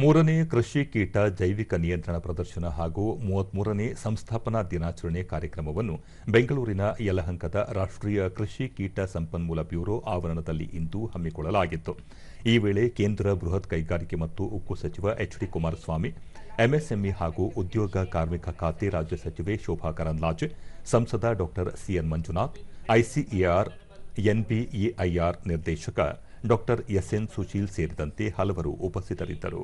ಮೂರನೇ ಕೃಷಿ ಕೀಟ ಜೈವಿಕ ನಿಯಂತ್ರಣ ಪ್ರದರ್ಶನ ಹಾಗೂ ಮೂವತ್ಮೂರನೇ ಸಂಸ್ಥಾಪನಾ ದಿನಾಚರಣೆ ಕಾರ್ಯಕ್ರಮವನ್ನು ಬೆಂಗಳೂರಿನ ಯಲಹಂಕದ ರಾಷ್ಟ್ರೀಯ ಕೃಷಿ ಕೀಟ ಸಂಪನ್ಮೂಲ ಬ್ಯೂರೋ ಆವರಣದಲ್ಲಿ ಇಂದು ಹಮ್ಮಿಕೊಳ್ಳಲಾಗಿತ್ತು. ಈ ವೇಳೆ ಕೇಂದ್ರ ಬೃಹತ್ ಕೈಗಾರಿಕೆ ಮತ್ತು ಉಕ್ಕು ಸಚಿವ ಎಚ್ ಡಿ ಕುಮಾರಸ್ವಾಮಿ, ಎಂಎಸ್ಎಂಇ ಹಾಗೂ ಉದ್ಯೋಗ ಕಾರ್ಮಿಕ ಖಾತೆ ರಾಜ್ಯ ಸಚಿವೆ ಶೋಭಾ ಕರಂದ್ಲಾಜೆ, ಸಂಸದ ಡಾ ಸಿಎನ್ ಮಂಜುನಾಥ್, ಐಸಿಇಆರ್, ಎನ್ಬಿಇಐಆರ್ ನಿರ್ದೇಶಕ ಡಾ ಎಸ್ಎನ್ ಸುಶೀಲ್ ಸೇರಿದಂತೆ ಹಲವರು ಉಪಸ್ಥಿತರಿದ್ದರು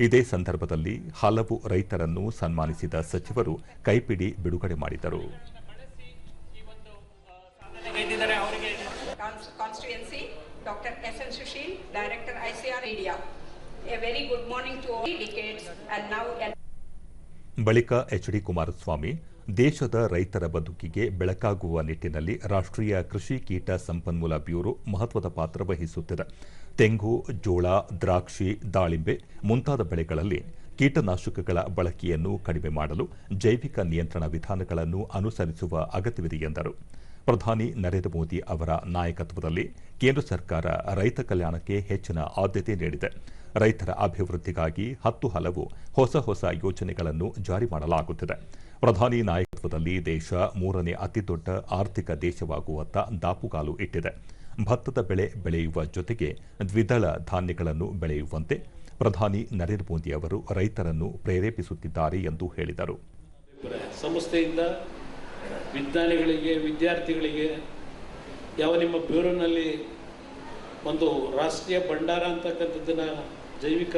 ಇದೇ ಸಂದರ್ಭದಲ್ಲಿ ಹಲವು ರೈತರನ್ನು ಸನ್ಮಾನಿಸಿದ ಸಚಿವರು ಕೈಪಿಡಿ ಬಿಡುಗಡೆ ಮಾಡಿದರು ಸಾಧನೆಗೈದಿದ್ದಾರೆ ಅವರಿಗೆ Cons- constituency, Dr. S.N. Sushil, Director ICR India. A very good morning to all decades and now ಬಳಿಕ ಎಚ್ ಡಿ ಕುಮಾರಸ್ವಾಮಿ ದೇಶದ ರೈತರ ಬದುಕಿಗೆ ಬೆಳಕಾಗುವ ನಿಟ್ಟಿನಲ್ಲಿ ರಾಷ್ಟ್ರೀಯ ಕೃಷಿ ಕೀಟ ಸಂಪನ್ಮೂಲ ಬ್ಯೂರೋ ಮಹತ್ವದ ಪಾತ್ರ ವಹಿಸುತ್ತಿದೆ. ತೆಂಗು, ಜೋಳ, ದ್ರಾಕ್ಷಿ, ದಾಳಿಂಬೆ ಮುಂತಾದ ಬೆಳೆಗಳಲ್ಲಿ ಕೀಟನಾಶಕಗಳ ಬಳಕೆಯನ್ನು ಕಡಿಮೆ ಮಾಡಲು ಜೈವಿಕ ನಿಯಂತ್ರಣ ವಿಧಾನಗಳನ್ನು ಅನುಸರಿಸುವ ಅಗತ್ಯವಿದೆ ಎಂದರು. ಪ್ರಧಾನಿ ನರೇಂದ್ರ ಮೋದಿ ಅವರ ನಾಯಕತ್ವದಲ್ಲಿ ಕೇಂದ್ರ ಸರ್ಕಾರ ರೈತ ಕಲ್ಯಾಣಕ್ಕೆ ಹೆಚ್ಚಿನ ಆದ್ಯತೆ ನೀಡಿದೆ. ರೈತರ ಅಭಿವೃದ್ಧಿಗಾಗಿ ಹತ್ತು ಹಲವು ಹೊಸ ಹೊಸ ಯೋಜನೆಗಳನ್ನು ಜಾರಿ ಮಾಡಲಾಗುತ್ತಿದೆ. ಪ್ರಧಾನಿ ನಾಯಕತ್ವದಲ್ಲಿ ದೇಶ ಮೂರನೇ ಅತಿದೊಡ್ಡ ಆರ್ಥಿಕ ದೇಶವಾಗುವತ್ತ ದಾಪುಗಾಲು ಇಟ್ಟಿದೆ. ಭತ್ತದ ಬೆಳೆ ಬೆಳೆಯುವ ಜೊತೆಗೆ ದ್ವಿದಳ ಧಾನ್ಯಗಳನ್ನು ಬೆಳೆಯುವಂತೆ ಪ್ರಧಾನಿ ನರೇಂದ್ರ ಮೋದಿ ಅವರು ರೈತರನ್ನು ಪ್ರೇರೇಪಿಸುತ್ತಿದ್ದಾರೆ ಎಂದು ಹೇಳಿದರು. ಸಂಸ್ಥೆಯಿಂದ ವಿಜ್ಞಾನಿಗಳಿಗೆ, ವಿದ್ಯಾರ್ಥಿಗಳಿಗೆ ಯಾವ ನಿಮ್ಮ ಬ್ಯೂರೋನಲ್ಲಿ ಒಂದು ರಾಷ್ಟ್ರೀಯ ಭಂಡಾರ ಅಂತಕ್ಕಂಥದ್ದನ್ನು ಜೈವಿಕ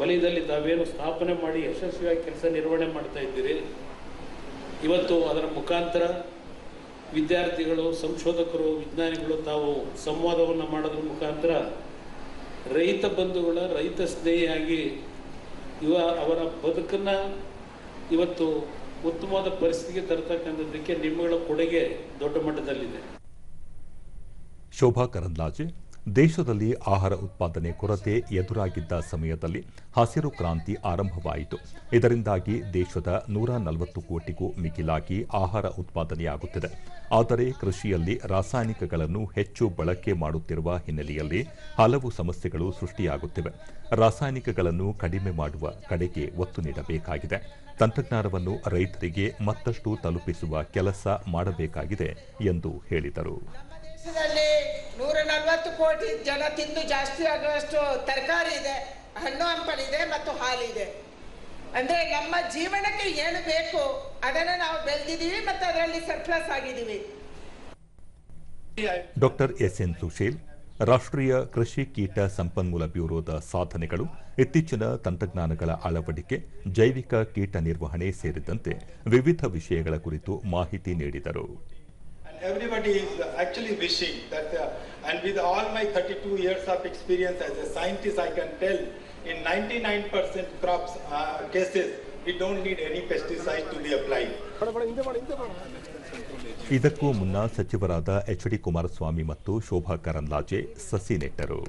ವಲಯದಲ್ಲಿ ತಾವೇನು ಸ್ಥಾಪನೆ ಮಾಡಿ ಯಶಸ್ವಿಯಾಗಿ ಕೆಲಸ ನಿರ್ವಹಣೆ ಮಾಡ್ತಾ ಇದ್ದೀರಿ? ಇವತ್ತು ಅದರ ಮುಖಾಂತರ ವಿದ್ಯಾರ್ಥಿಗಳು, ಸಂಶೋಧಕರು, ವಿಜ್ಞಾನಿಗಳು ತಾವು ಸಂವಾದವನ್ನು ಮಾಡೋದ್ರ ಮುಖಾಂತರ ರೈತ ಬಂಧುಗಳ ರೈತ ಸ್ನೇಹಿಯಾಗಿ ಇವ ಅವರ ಬದುಕನ್ನು ಇವತ್ತು ಉತ್ತಮವಾದ ಪರಿಸ್ಥಿತಿಗೆ ತರತಕ್ಕಂಥದ್ದಕ್ಕೆ ನಿಮ್ಮಗಳ ಕೊಡುಗೆ ದೊಡ್ಡ ಮಟ್ಟದಲ್ಲಿದೆ. ಶೋಭಾ ಕರಂದ್ಲಾಜೆ ದೇಶದಲ್ಲಿ ಆಹಾರ ಉತ್ಪಾದನೆ ಕೊರತೆ ಎದುರಾಗಿದ್ದ ಸಮಯದಲ್ಲಿ ಹಸಿರು ಕ್ರಾಂತಿ ಆರಂಭವಾಯಿತು. ಇದರಿಂದಾಗಿ ದೇಶದ ನೂರ ನಲವತ್ತು ಕೋಟಿಗೂ ಮಿಗಿಲಾಗಿ ಆಹಾರ ಉತ್ಪಾದನೆಯಾಗುತ್ತಿದೆ. ಆದರೆ ಕೃಷಿಯಲ್ಲಿ ರಾಸಾಯನಿಕಗಳನ್ನು ಹೆಚ್ಚು ಬಳಕೆ ಮಾಡುತ್ತಿರುವ ಹಿನ್ನೆಲೆಯಲ್ಲಿ ಹಲವು ಸಮಸ್ಯೆಗಳು ಸೃಷ್ಟಿಯಾಗುತ್ತಿವೆ. ರಾಸಾಯನಿಕಗಳನ್ನು ಕಡಿಮೆ ಮಾಡುವ ಕಡೆಗೆ ಒತ್ತು ನೀಡಬೇಕಾಗಿದೆ. ತಂತ್ರಜ್ಞಾನವನ್ನು ರೈತರಿಗೆ ಮತ್ತಷ್ಟು ತಲುಪಿಸುವ ಕೆಲಸ ಮಾಡಬೇಕಾಗಿದೆ ಎಂದು ಹೇಳಿದರು. ನೂರ ನಲವತ್ತು ಕೋಟಿ ಜನ ತಿಂದು ಜಾಸ್ತಿ ಆಗುವಷ್ಟು ತರಕಾರಿ ಇದೆ, ಹಣ್ಣು ಹಂಪಲಿದೆ ಮತ್ತು ಹಾಲಿದೆ ಅಂದ್ರೆ ನಮ್ಮ ಜೀವನಕ್ಕೆ ಏನು ಬೇಕು ಅದನ್ನ ನಾವು ಬೆಳೆದಿದ್ದೀವಿ ಮತ್ತು ಅದರಲ್ಲಿ ಸರ್ಪ್ಲಸ್ ಆಗಿದ್ದೀವಿ. ಡಾಕ್ಟರ್ ಎಸ್ ಎನ್ ಸುಶೀಲ್, ರಾಷ್ಟ್ರೀಯ ಕೃಷಿ ಕೀಟ ಸಂಪನ್ಮೂಲ ಬ್ಯೂರೋದ ಸಾಧನೆಗಳು, ಇತ್ತೀಚಿನ ತಂತ್ರಜ್ಞಾನಗಳ ಅಳವಡಿಕೆ, ಜೈವಿಕ ಕೀಟ ನಿರ್ವಹಣೆ ಸೇರಿದಂತೆ ವಿವಿಧ ವಿಷಯಗಳ ಕುರಿತು ಮಾಹಿತಿ ನೀಡಿದರು. Everybody is actually wishing that, uh, and with all my 32 years of experience as a scientist, I can tell in 99% crops uh, cases, we don't need any pesticide to be applied. ಇದಕ್ಕೂ ಮುನ್ನ ಸಚಿವರಾದ H D Kumaraswamy ಮತ್ತು ಶೋಭಾ ಕರಂದ್ಲಾಜೆ ಸಸಿ ನೆಟ್ಟರು